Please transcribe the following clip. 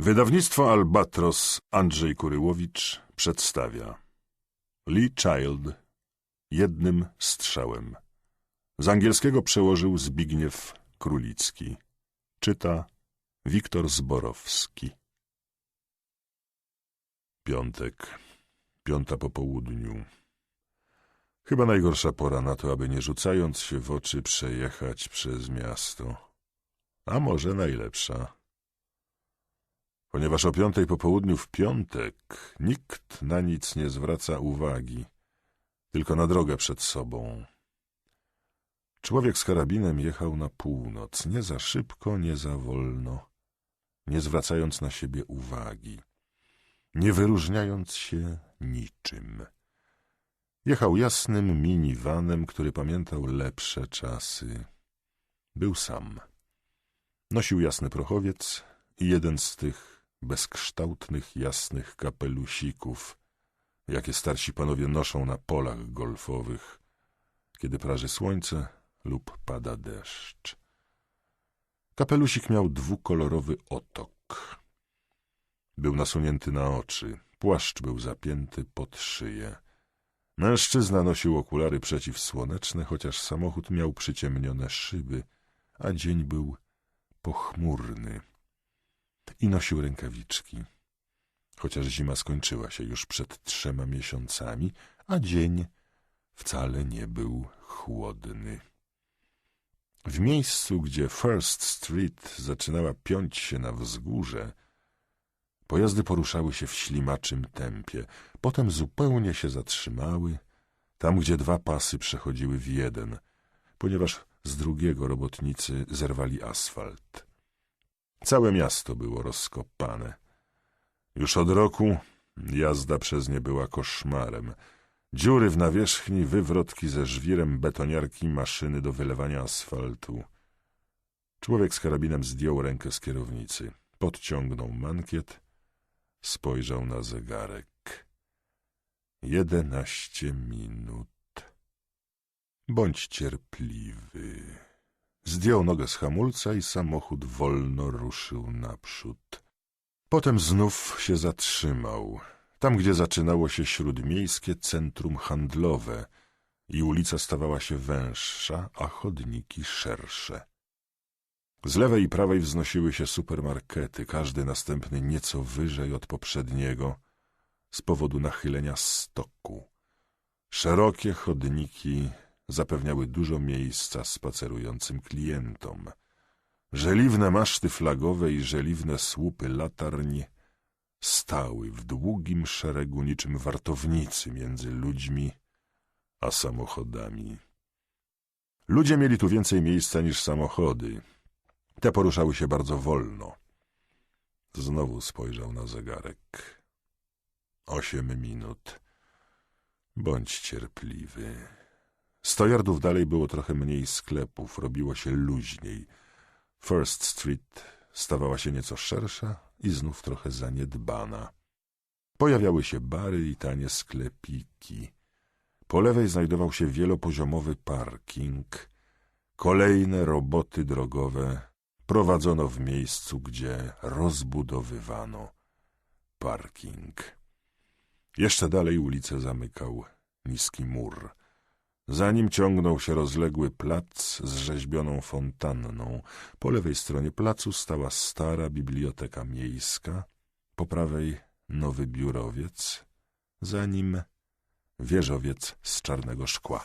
Wydawnictwo Albatros Andrzej Kuryłowicz przedstawia Lee Child jednym strzałem. Z angielskiego przełożył Zbigniew Królicki. Czyta Wiktor Zborowski. Piątek, piąta po południu. Chyba najgorsza pora na to, aby nie rzucając się w oczy przejechać przez miasto. A może najlepsza. Ponieważ o piątej po południu w piątek nikt na nic nie zwraca uwagi, tylko na drogę przed sobą. Człowiek z karabinem jechał na północ, nie za szybko, nie za wolno, nie zwracając na siebie uwagi, nie wyróżniając się niczym. Jechał jasnym minivanem, który pamiętał lepsze czasy. Był sam. Nosił jasny prochowiec i jeden z tych bezkształtnych, jasnych kapelusików, jakie starsi panowie noszą na polach golfowych, kiedy praży słońce lub pada deszcz. Kapelusik miał dwukolorowy otok. Był nasunięty na oczy, płaszcz był zapięty pod szyję. Mężczyzna nosił okulary przeciwsłoneczne, chociaż samochód miał przyciemnione szyby, a dzień był pochmurny. I nosił rękawiczki. Chociaż zima skończyła się już przed trzema miesiącami, a dzień wcale nie był chłodny. W miejscu, gdzie First Street zaczynała piąć się na wzgórze, pojazdy poruszały się w ślimaczym tempie, potem zupełnie się zatrzymały, tam gdzie dwa pasy przechodziły w jeden, ponieważ z drugiego robotnicy zerwali asfalt. Całe miasto było rozkopane. Już od roku jazda przez nie była koszmarem. Dziury w nawierzchni, wywrotki ze żwirem betoniarki, maszyny do wylewania asfaltu. Człowiek z karabinem zdjął rękę z kierownicy, podciągnął mankiet, spojrzał na zegarek. Jedenaście minut. Bądź cierpliwy. Zdjął nogę z hamulca i samochód wolno ruszył naprzód. Potem znów się zatrzymał, tam gdzie zaczynało się śródmiejskie centrum handlowe i ulica stawała się węższa, a chodniki szersze. Z lewej i prawej wznosiły się supermarkety, każdy następny nieco wyżej od poprzedniego, z powodu nachylenia stoku. Szerokie chodniki zapewniały dużo miejsca spacerującym klientom. Żeliwne maszty flagowe i żeliwne słupy latarń stały w długim szeregu niczym wartownicy między ludźmi a samochodami. Ludzie mieli tu więcej miejsca niż samochody. Te poruszały się bardzo wolno. Znowu spojrzał na zegarek. Osiem minut. Bądź cierpliwy. Sto yardów dalej było trochę mniej sklepów, robiło się luźniej. First Street stawała się nieco szersza i znów trochę zaniedbana. Pojawiały się bary i tanie sklepiki. Po lewej znajdował się wielopoziomowy parking. Kolejne roboty drogowe prowadzono w miejscu, gdzie rozbudowywano parking. Jeszcze dalej ulicę zamykał niski mur. Za nim ciągnął się rozległy plac z rzeźbioną fontanną. Po lewej stronie placu stała stara biblioteka miejska, po prawej nowy biurowiec, za nim wieżowiec z czarnego szkła.